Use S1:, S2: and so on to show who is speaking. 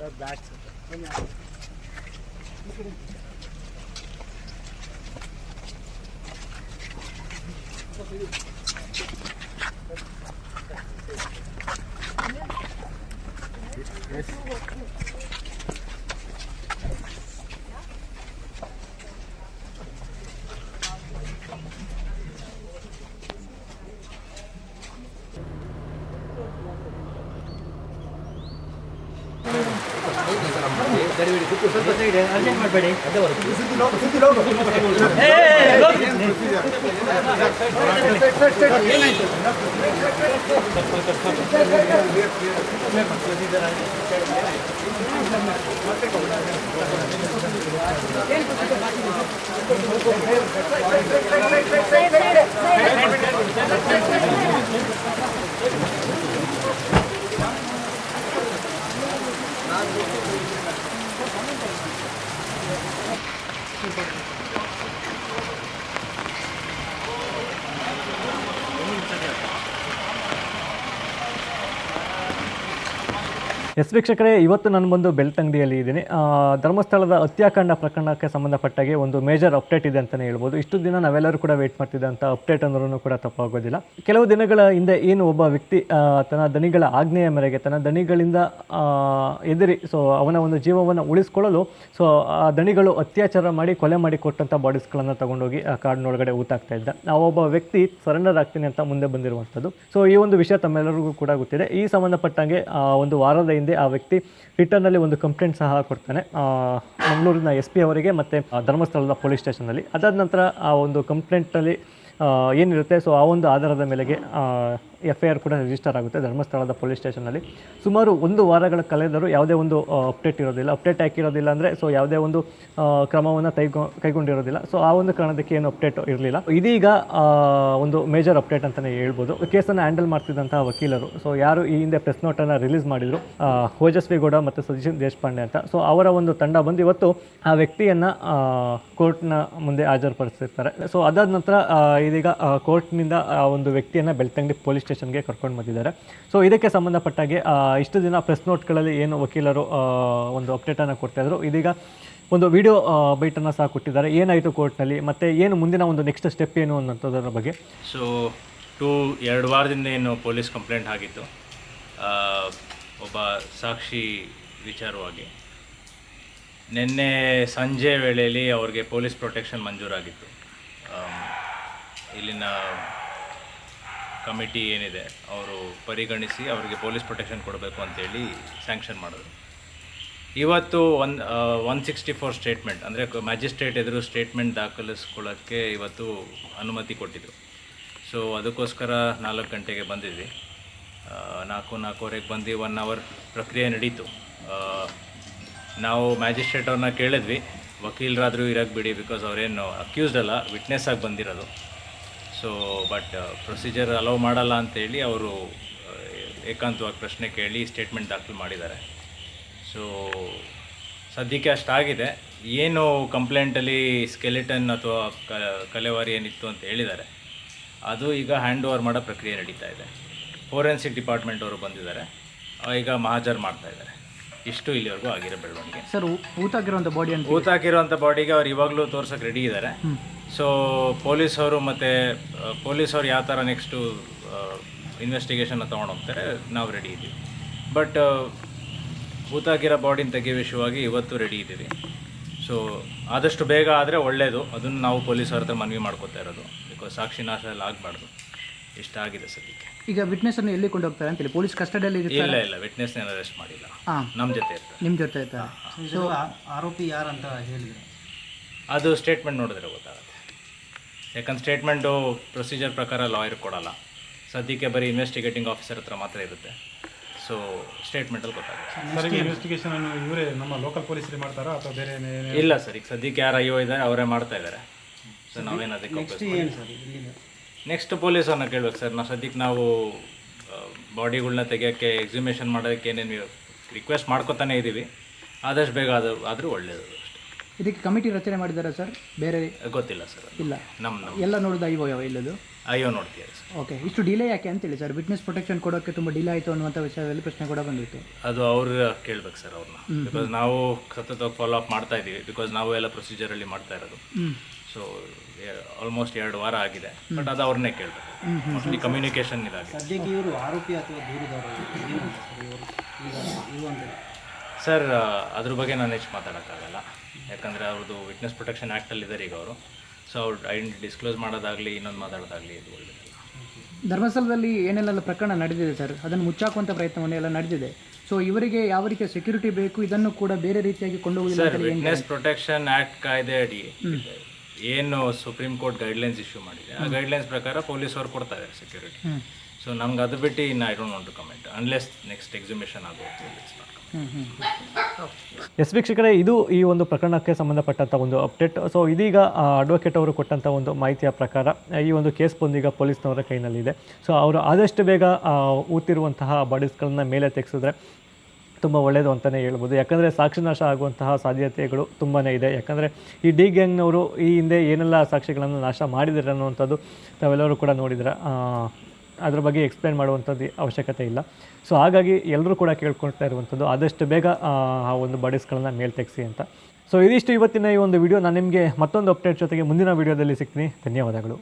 S1: Sir back sir ಬಡಿಬಿಡಿ ಕುಕ್ಕು ಸ್ವಲ್ಪ ಸೈಡ್ ಅರ್ಜೆಂಟ್ ಮಾಡಬೇಡಿ ಅದೇ ಬರುತ್ತೆ ಸುದ್ದಿ ಲೋಕ ಸುದ್ದಿ ಲೋಕ ಏ ಲೋಕ ಏನಾಯ್ತು Thank you.
S2: ಎಸ್ ವೀಕ್ಷಕರೇ ಇವತ್ತು ನಾನು ಬಂದು ಬೆಳ್ತಂಗಡಿಯಲ್ಲಿ ಇದ್ದೀನಿ. ಆ, ಧರ್ಮಸ್ಥಳದ ಹತ್ಯಾಕಾಂಡ ಪ್ರಕರಣಕ್ಕೆ ಸಂಬಂಧಪಟ್ಟಾಗೆ ಒಂದು ಮೇಜರ್ ಅಪ್ಡೇಟ್ ಇದೆ ಅಂತಲೇ ಹೇಳ್ಬೋದು. ಇಷ್ಟು ದಿನ ನಾವೆಲ್ಲರೂ ಕೂಡ ವೇಟ್ ಮಾಡ್ತಿದ್ದಂಥ ಅಪ್ಡೇಟ್ ಅಂದ್ರೂ ಕೂಡ ತಪ್ಪಾಗೋದಿಲ್ಲ. ಕೆಲವು ದಿನಗಳ ಹಿಂದೆ ಏನು ಒಬ್ಬ ವ್ಯಕ್ತಿ ತನ್ನ ದನಿಗಳ ಆಜ್ಞೆಯ ಮೇರೆಗೆ ತನ್ನ ದಣಿಗಳಿಂದ ಎದುರಿ ಸೊ ಅವನ ಒಂದು ಜೀವವನ್ನು ಉಳಿಸ್ಕೊಳ್ಳಲು ಸೊ ಆ ದಣಿಗಳು ಅತ್ಯಾಚಾರ ಮಾಡಿ ಕೊಲೆ ಮಾಡಿ ಕೊಟ್ಟಂಥ ಬಾಡೀಸ್ಗಳನ್ನು ತಗೊಂಡೋಗಿ ಆ ಕಾಡಿನೊಳಗಡೆ ಊತಾಗ್ತಾ ಇದ್ದ. ಆ ಒಬ್ಬ ವ್ಯಕ್ತಿ ಸರೆಂಡರ್ ಆಗ್ತೀನಿ ಅಂತ ಮುಂದೆ ಬಂದಿರುವಂಥದ್ದು. ಸೊ ಈ ಒಂದು ವಿಷಯ ತಮ್ಮೆಲ್ಲರಿಗೂ ಕೂಡ ಗೊತ್ತಿದೆ. ಈ ಸಂಬಂಧಪಟ್ಟಂಗೆ ಒಂದು ವಾರದ ಹಿಂದೆ ಆ ವ್ಯಕ್ತಿ ರಿಟರ್ನಲ್ಲಿ ಒಂದು ಕಂಪ್ಲೇಂಟ್ ಸಹ ಕೊಡ್ತಾನೆ. ಮಂಗಳೂರಿನ ಎಸ್ ಪಿ ಅವರಿಗೆ ಮತ್ತು ಧರ್ಮಸ್ಥಳದ ಪೊಲೀಸ್ ಸ್ಟೇಷನಲ್ಲಿ ಅದಾದ ನಂತರ ಆ ಒಂದು ಕಂಪ್ಲೇಂಟಲ್ಲಿ ಏನಿರುತ್ತೆ? ಸೊ ಆ ಒಂದು ಆಧಾರದ ಮೇಲೆಗೆ ಎಫ್ ಐ ಆರ್ ಕೂಡ ರಿಜಿಸ್ಟರ್ ಆಗುತ್ತೆ ಧರ್ಮಸ್ಥಳದ ಪೊಲೀಸ್ ಸ್ಟೇಷನಲ್ಲಿ ಸುಮಾರು ಒಂದು ವಾರಗಳ ಕಳೆದರೂ ಯಾವುದೇ ಒಂದು ಅಪ್ಡೇಟ್ ಇರೋದಿಲ್ಲ. ಅಪ್ಡೇಟ್ ಹಾಕಿರೋದಿಲ್ಲ ಅಂದರೆ ಸೊ ಯಾವುದೇ ಒಂದು ಕ್ರಮವನ್ನು ಕೈಗೊ ಕೈಗೊಂಡಿರೋದಿಲ್ಲ. ಸೊ ಆ ಒಂದು ಕಾರಣದಕ್ಕೆ ಏನು ಅಪ್ಡೇಟ್ ಇರಲಿಲ್ಲ. ಇದೀಗ ಒಂದು ಮೇಜರ್ ಅಪ್ಡೇಟ್ ಅಂತಲೇ ಹೇಳ್ಬೋದು. ಕೇಸನ್ನು ಹ್ಯಾಂಡಲ್ ಮಾಡ್ತಿದ್ದಂತಹ ವಕೀಲರು. ಸೊ ಯಾರು ಈ ಹಿಂದೆ ಪ್ರೆಸ್ ನೋಟನ್ನು ರಿಲೀಸ್ ಮಾಡಿದರು ಓಜಸ್ವಿ ಗೌಡ ಮತ್ತು ಸತೀಶ್ ದೇಶಪಾಂಡೆ ಅಂತ. ಸೊ ಅವರ ಒಂದು ತಂಡ ಬಂದು ಇವತ್ತು ಆ ವ್ಯಕ್ತಿಯನ್ನು ಕೋರ್ಟ್ನ ಮುಂದೆ ಹಾಜರುಪಡಿಸಿರ್ತಾರೆ. ಸೊ ಅದಾದ ನಂತರ ಇದೀಗ ಕೋರ್ಟ್ನಿಂದ ಆ ಒಂದು ವ್ಯಕ್ತಿಯನ್ನು ಬೆಳ್ತಂಗಡಿ ಪೊಲೀಸ್ ಸ್ಟೇಷನ್ಗೆ ಕರ್ಕೊಂಡು ಬಂದಿದ್ದಾರೆ. ಸೊ ಇದಕ್ಕೆ ಸಂಬಂಧಪಟ್ಟಾಗೆ ಇಷ್ಟು ದಿನ ಪ್ರೆಸ್ ನೋಟ್ಗಳಲ್ಲಿ ಏನು ವಕೀಲರು ಒಂದು ಅಪ್ಡೇಟನ್ನು ಕೊಡ್ತಾಯಿದ್ರು ಇದೀಗ ಒಂದು ವಿಡಿಯೋ ಬೈಟನ್ನು ಸಹ ಕೊಟ್ಟಿದ್ದಾರೆ. ಏನಾಯಿತು ಕೋರ್ಟ್ನಲ್ಲಿ ಮತ್ತು ಏನು ಮುಂದಿನ ಒಂದು ನೆಕ್ಸ್ಟ್ ಸ್ಟೆಪ್ ಏನು ಅನ್ನೋಂಥದ್ರ ಬಗ್ಗೆ?
S3: ಸೊ ಟೂ, ಎರಡು ವಾರದಿಂದ ಏನು ಪೊಲೀಸ್ ಕಂಪ್ಲೇಂಟ್ ಆಗಿತ್ತು. ಒಬ್ಬ ಸಾಕ್ಷಿ ವಿಚಾರವಾಗಿ. ನಿನ್ನೆ ಸಂಜೆ ವೇಳೆಯಲ್ಲಿ ಅವ್ರಿಗೆ ಪೊಲೀಸ್ ಪ್ರೊಟೆಕ್ಷನ್ ಮಂಜೂರಾಗಿತ್ತು. ಇಲ್ಲಿನ ಕಮಿಟಿ ಏನಿದೆ, ಅವರು ಪರಿಗಣಿಸಿ ಅವರಿಗೆ ಪೊಲೀಸ್ ಪ್ರೊಟೆಕ್ಷನ್ ಕೊಡಬೇಕು ಅಂತೇಳಿ ಸ್ಯಾಂಕ್ಷನ್ ಮಾಡಿದ್ರು. ಇವತ್ತು one one sixty four statement ಅಂದರೆ ಮ್ಯಾಜಿಸ್ಟ್ರೇಟ್ ಎದುರು ಸ್ಟೇಟ್ಮೆಂಟ್ ದಾಖಲಿಸ್ಕೊಳ್ಳೋಕ್ಕೆ ಇವತ್ತು ಅನುಮತಿ ಕೊಟ್ಟಿದ್ರು. ಸೊ ಅದಕ್ಕೋಸ್ಕರ ನಾಲ್ಕು ಗಂಟೆಗೆ ಬಂದಿದ್ವಿ. ನಾಲ್ಕು, ನಾಲ್ಕೂವರೆಗೆ ಬಂದು ಒನ್ ಅವರ್ ಪ್ರಕ್ರಿಯೆ ನಡೀತು. ನಾವು ಮ್ಯಾಜಿಸ್ಟ್ರೇಟ್ ಅವ್ರನ್ನ ಕೇಳಿದ್ವಿ. ವಕೀಲರಾದರೂ ಇರೋಕ್ಕೆ ಬಿಡಿ ಬಿಕಾಸ್ ಅವರೇನು ಅಕ್ಯೂಸ್ಡ್ ಅಲ್ಲ ವಿಟ್ನೆಸ್ ಆಗಿ ಬಂದಿರೋದು. ಸೊ ಬಟ್ ಪ್ರೊಸೀಜರ್ ಅಲೌ ಮಾಡಲ್ಲ ಅಂತೇಳಿ ಅವರು ಏಕಾಂತವಾಗಿ ಪ್ರಶ್ನೆ ಕೇಳಿ ಸ್ಟೇಟ್ಮೆಂಟ್ ದಾಖಲು ಮಾಡಿದ್ದಾರೆ. ಸೊ ಸದ್ಯಕ್ಕೆ ಅಷ್ಟಾಗಿದೆ ಏನು ಕಂಪ್ಲೇಂಟಲ್ಲಿ ಸ್ಕೆಲಿಟನ್ ಅಥವಾ ಕ ಕಲೆವಾರಿ ಏನಿತ್ತು ಅಂತ ಹೇಳಿದ್ದಾರೆ. ಅದು ಈಗ ಹ್ಯಾಂಡ್ ಓವರ್ ಮಾಡೋ ಪ್ರಕ್ರಿಯೆ ನಡೀತಾ ಇದೆ. ಫೋರೆನ್ಸಿಕ್ ಡಿಪಾರ್ಟ್ಮೆಂಟ್ ಅವರು ಬಂದಿದ್ದಾರೆ. ಈಗ ಮಹಾಜರ್ ಮಾಡ್ತಾ ಇದ್ದಾರೆ. ಇಷ್ಟು ಇಲ್ಲಿವರೆಗೂ ಆಗಿರೋ ಬೆಳವಣಿಗೆ.
S4: ಸರ್ ಊತಾಗಿರುವಂಥ ಬಾಡಿ ಅಂತ
S3: ಊತಾಕಿರುವಂಥ ಬಾಡಿಗೆ ಅವ್ರು ಇವಾಗಲೂ ತೋರ್ಸೋಕ್ಕೆ ರೆಡಿ ಇದ್ದಾರೆ. ಸೊ ಪೊಲೀಸವರು ಮತ್ತು ಪೊಲೀಸವ್ರು ಯಾವ ಥರ ನೆಕ್ಸ್ಟು ಇನ್ವೆಸ್ಟಿಗೇಷನ್ನ ತೊಗೊಂಡು ಹೋಗ್ತಾರೆ ನಾವು ರೆಡಿ ಇದ್ದೀವಿ. ಬಟ್ ಭೂತಾಗಿರೋ ಬಾಡಿನ ತೆಗೆಯೋ ವಿಷಯವಾಗಿ ಇವತ್ತು ರೆಡಿ ಇದ್ದೀವಿ. ಸೊ ಆದಷ್ಟು ಬೇಗ ಆದರೆ ಒಳ್ಳೆಯದು ಅದನ್ನು ನಾವು ಪೊಲೀಸವ್ರ ಹತ್ರ ಮನವಿ ಮಾಡ್ಕೋತಾ ಇರೋದು. ಬಿಕಾಸ್ ಸಾಕ್ಷಿ ನಾಶ ಎಲ್ಲ ಆಗಬಾರ್ದು. ಇಷ್ಟ ಆಗಿದೆ ಸದ್ಯಕ್ಕೆ.
S4: ಈಗ ವಿಟ್ನೆಸ್ ಅನ್ನು ಎಲ್ಲಿ ಕೊಂಡು ಹೋಗ್ತಾರೆ ಅಂತೇಳಿ? ಪೊಲೀಸ್ ಕಸ್ಟಡಿಯಲ್ಲಿ
S3: ಇಲ್ಲ ಇಲ್ಲ. ವಿಟ್ನೆಸ್ನ ಅರೆಸ್ಟ್ ಮಾಡಿಲ್ಲ. ನಮ್ಮ ಜೊತೆ ಇರ್ತಾರೆ.
S4: ನಿಮ್ಮ ಜೊತೆ ಇರ್ತಾರೆ.
S1: ಆರೋಪಿ ಯಾರಂತ ಹೇಳಿದ್ರು?
S3: ಅದು ಸ್ಟೇಟ್ಮೆಂಟ್ ನೋಡಿದ್ರೆ ಗೊತ್ತಾಗುತ್ತೆ. ಯಾಕಂದ್ರೆ ಸ್ಟೇಟ್ಮೆಂಟು ಪ್ರೊಸೀಜರ್ ಪ್ರಕಾರ ಲಾಯರ್ ಕೊಡಲ್ಲ. ಸದ್ಯಕ್ಕೆ ಬರೀ ಇನ್ವೆಸ್ಟಿಗೇಟಿಂಗ್ ಆಫೀಸರ್ ಹತ್ರ ಮಾತ್ರ ಇರುತ್ತೆ. ಸೊ ಸ್ಟೇಟ್ಮೆಂಟಲ್ಲಿ ಗೊತ್ತಾಗುತ್ತೆ.
S5: ಇನ್ವೆಸ್ಟಿಗೇಷನ್ ಅನ್ನು ಇವರೇ ನಮ್ಮ ಲೋಕಲ್ ಪೊಲೀಸರೇ ಮಾಡ್ತಾರಾ ಅಥವಾ ಬೇರೆ
S3: ಇಲ್ಲ ಸರ್ ಈಗ ಸದ್ಯಕ್ಕೆ ಯಾರು ಅಯ್ಯೋ ಇದ್ದಾರೆ ಅವರೇ ಮಾಡ್ತಾ ಇದ್ದಾರೆ ಸೊ ನಾವೇನು ಅದಕ್ಕೆ ನೆಕ್ಸ್ಟ್ ಪೊಲೀಸವ್ರನ್ನ ಕೇಳ್ಬೇಕು ಸರ್ ನಾವು ಸದ್ಯಕ್ಕೆ ನಾವು ಬಾಡಿಗಳನ್ನ ತೆಗಿಯೋಕ್ಕೆ ಎಕ್ಸಿಮೇಷನ್ ಮಾಡೋದಕ್ಕೆ ಏನೇನು ರಿಕ್ವೆಸ್ಟ್ ಮಾಡ್ಕೊತಾನೆ ಇದ್ದೀವಿ ಆದಷ್ಟು ಬೇಗ ಅದು ಆದರೂ ಒಳ್ಳೆಯದು
S4: ಇದಕ್ಕೆ ಕಮಿಟಿ ರಚನೆ ಮಾಡಿದ್ದಾರೆ ಸರ್? ಬೇರೆ
S3: ಗೊತ್ತಿಲ್ಲ ಸರ್.
S4: ಇಲ್ಲ.
S3: ನಮ್ಮ ನಮ್ಮ
S4: ಎಲ್ಲ ನೋಡಿದ ಐವೋ ಯಾವ ಇಲ್ಲದು?
S3: ಅಯ್ಯೋ ನೋಡ್ತೀವಿ ಸರ್.
S4: ಓಕೆ. ಇಷ್ಟು ಡಿಲೇ ಯಾಕೆ ಅಂತೇಳಿ ಸರ್? ವಿಟ್ನೆಸ್ ಪ್ರೊಟೆಕ್ಷನ್ ಕೊಡೋಕ್ಕೆ ತುಂಬ ಡಿಲೇ ಆಯಿತು ಅನ್ನುವಂಥ ವಿಷಯದಲ್ಲಿ ಪ್ರಶ್ನೆ ಕೂಡ ಬಂದಿತ್ತು.
S3: ಅದು ಅವ್ರು ಕೇಳ್ಬೇಕು ಸರ್ ಅವ್ರನ್ನ. ಬಿಕಾಸ್ ನಾವು ಸತತವಾಗಿ ಫಾಲೋ ಅಪ್ ಮಾಡ್ತಾ ಇದ್ದೀವಿ. ಬಿಕಾಸ್ ನಾವು ಎಲ್ಲ ಪ್ರೊಸೀಜರಲ್ಲಿ ಮಾಡ್ತಾ ಇರೋದು. ಸೊ ಆಲ್ಮೋಸ್ಟ್ ಎರಡು ವಾರ ಆಗಿದೆ. ಬಟ್ ಅದು ಅವ್ರನ್ನೇ ಕೇಳಬೇಕು. ಮೋಸ್ಟ್ಲಿ ಕಮ್ಯುನಿಕೇಶನ್ ಇದಾಗಿದೆ.
S1: ಸದ್ಯಕ್ಕೆ ಇವರು ಆರೋಪಿ ಅಥವಾ ದೂರದವರು? ಸರ್
S3: ಅದ್ರ ಬಗ್ಗೆ ನಾನು ಹೆಚ್ಚು ಮಾತಾಡೋಕ್ಕಾಗಲ್ಲ. ಯಾಕಂದರೆ ಅವ್ರದ್ದು ವಿಟ್ನೆಸ್ ಪ್ರೊಟೆಕ್ಷನ್ ಆ್ಯಕ್ಟಲ್ಲಿ ಇದ್ದಾರೆ ಈಗ ಅವರು. ಸೊ ಅವ್ರ ಐಡೆಂಟಿ ಡಿಸ್ಕ್ಲೋಸ್ ಮಾಡೋದಾಗಲಿ ಇನ್ನೊಂದು ಮಾತಾಡೋದಾಗಲಿ ಇದು ಒಳ್ಳೆಯದಲ್ಲ
S4: ಧರ್ಮಸ್ಥಳದಲ್ಲಿ ಏನೆಲ್ಲ ಪ್ರಕರಣ ನಡೆದಿದೆ ಸರ್? ಅದನ್ನು ಮುಚ್ಚಾಕುವಂಥ ಪ್ರಯತ್ನವನ್ನು ಎಲ್ಲ ನಡೆದಿದೆ. ಸೊ ಇವರಿಗೆ ಯಾವ ರೀತಿಯ ಸೆಕ್ಯೂರಿಟಿ ಬೇಕು ಇದನ್ನು ಕೂಡ ಬೇರೆ ರೀತಿಯಾಗಿ ಕೊಂಡು
S3: ಸರ್ ವಿಟ್ನೆಸ್ ಪ್ರೊಟೆಕ್ಷನ್ ಆ್ಯಕ್ಟ್ ಕಾಯ್ದೆ ಅಡಿ ಏನು ಸುಪ್ರೀಂ ಕೋರ್ಟ್ ಗೈಡ್ಲೈನ್ಸ್ ಇಶ್ಯೂ ಮಾಡಿದೆ. ಆ ಗೈಡ್ಲೈನ್ಸ್ ಪ್ರಕಾರ ಪೊಲೀಸ್ ಅವ್ರು ಕೊಡ್ತಾರೆ ಇದ್ದಾರೆ ಸೆಕ್ಯೂರಿಟಿ ಸೊ ನಮ್ಗೆ ಅದು ಬಿಟ್ಟು ಇನ್ನು I don't want to comment unless next exhibition ಆಗುತ್ತೆ
S2: ಎಸ್ ವೀಕ್ಷಕರೇ, ಇದು ಈ ಒಂದು ಪ್ರಕರಣಕ್ಕೆ ಸಂಬಂಧಪಟ್ಟಂಥ ಒಂದು ಅಪ್ಡೇಟ್ ಸೊ ಇದೀಗ ಅಡ್ವೊಕೇಟ್ ಅವರು ಕೊಟ್ಟಂಥ ಒಂದು ಮಾಹಿತಿಯ ಪ್ರಕಾರ, ಈ ಒಂದು ಕೇಸ್ ಬಂದೀಗ ಪೊಲೀಸ್ನವರ ಕೈನಲ್ಲಿದೆ. ಸೊ ಅವರು ಆದಷ್ಟು ಬೇಗ ಊತಿರುವಂತಹ ಬಾಡೀಸ್ಗಳನ್ನ ಮೇಲೆ ತೆಗೆಸಿದ್ರೆ ತುಂಬ ಒಳ್ಳೆಯದು ಅಂತಲೇ ಹೇಳ್ಬೋದು. ಯಾಕಂದರೆ ಸಾಕ್ಷಿನಾಶ ಆಗುವಂತಹ ಸಾಧ್ಯತೆಗಳು ತುಂಬಾ ಇದೆ. ಯಾಕಂದರೆ ಈ ಡಿ ಗ್ಯಾಂಗ್ನವರು ಈ ಹಿಂದೆ ಏನೆಲ್ಲ ಸಾಕ್ಷಿಗಳನ್ನು ನಾಶ ಮಾಡಿದ್ದಾರೆ ಅನ್ನುವಂಥದ್ದು ತಾವೆಲ್ಲರೂ ಕೂಡ ನೋಡಿದ್ರೆ. ಅದ್ರ ಬಗ್ಗೆ ಎಕ್ಸ್ಪ್ಲೇನ್ ಮಾಡುವಂಥದ್ದು ಅವಶ್ಯಕತೆ ಇಲ್ಲ. ಸೊ ಹಾಗಾಗಿ ಎಲ್ಲರೂ ಕೂಡ ಕೇಳ್ಕೊಳ್ತಾ ಇರುವಂಥದ್ದು, ಆದಷ್ಟು ಬೇಗ, ಆ ಒಂದು ಬಾಡೀಸ್ಗಳನ್ನು ಮೇಲೆ ಅಂತ. ಸೊ ಇದಿಷ್ಟು ಇವತ್ತಿನ ಈ ಒಂದು ವಿಡಿಯೋ ನಾನು ನಿಮಗೆ ಮತ್ತೊಂದು ಅಪ್ಡೇಟ್ ಜೊತೆಗೆ ಮುಂದಿನ ವಿಡಿಯೋದಲ್ಲಿ ಸಿಗ್ತೀನಿ. ಧನ್ಯವಾದಗಳು.